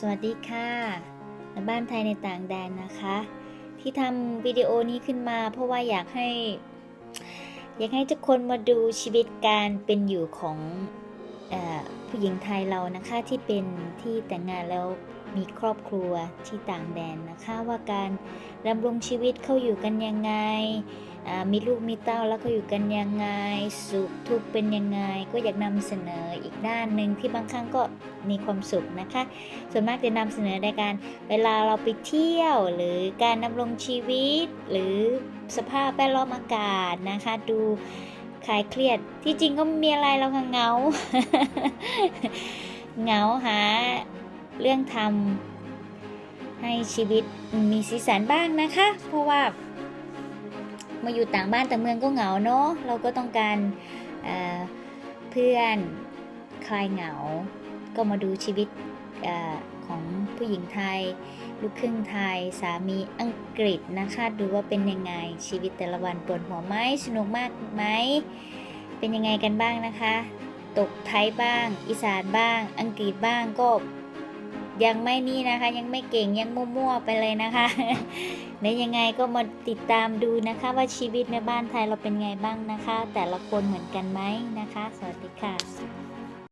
สวัสดีค่ะบ้านไทยในต่างแดนนะคะ ที่ทำวิดีโอนี้ขึ้นมา เพราะว่าอยากให้ อยากให้ทุกคนมาดูชีวิตการเป็นอยู่ของอผู้หญิงไทยเรานะคะที่เป็นที่แต่งงานแล้วมีครอบครัวที่ต่างแดนนะคะ ว่าการดำรงชีวิตเขาอยู่กันยังไง มีลูกมีเต้าแล้วเขาอยู่กันยังไง สุขทุกข์เป็นยังไง ก็อยากนำเสนออีกด้านหนึ่งที่บางครั้งก็มีความสุขนะคะ ส่วนมากจะนำเสนอในการเวลาเราไปเที่ยว หรือการดำรงชีวิต หรือสภาพแวดล้อมอากาศนะคะ ดูคลายเครียดที่จริงก็มีอะไรเราค่ะเงาเงาหาเรื่องทำให้ชีวิตมีสีสันบ้างนะคะ เพราะว่า มาอยู่ต่างบ้านต่างเมืองก็เหงาเนาะเราก็ต้องการเเพื่อนคลายเหงา ก็มาดูชีวิตอของผู้หญิงไทย ลูกครึ่งไทย สามีอังกฤษนะคะดูว่าเป็นยังไงชีวิตแต่ละวันปวดหัวไหมสนุกมากไหมเป็นยังไงกันบ้างนะคะ ตกไทยบ้าง อีสานบ้าง อังกฤษบ้างก็ ยังไม่นี่นะคะ ยังไม่เก่งยังมั่วๆไปเลยนะคะในยังไงก็มาติดตามดูนะคะว่าชีวิตในบ้านไทยเราเป็นไงบ้างนะคะ แต่ละคนเหมือนกันไหมนะคะ สวัสดีค่ะ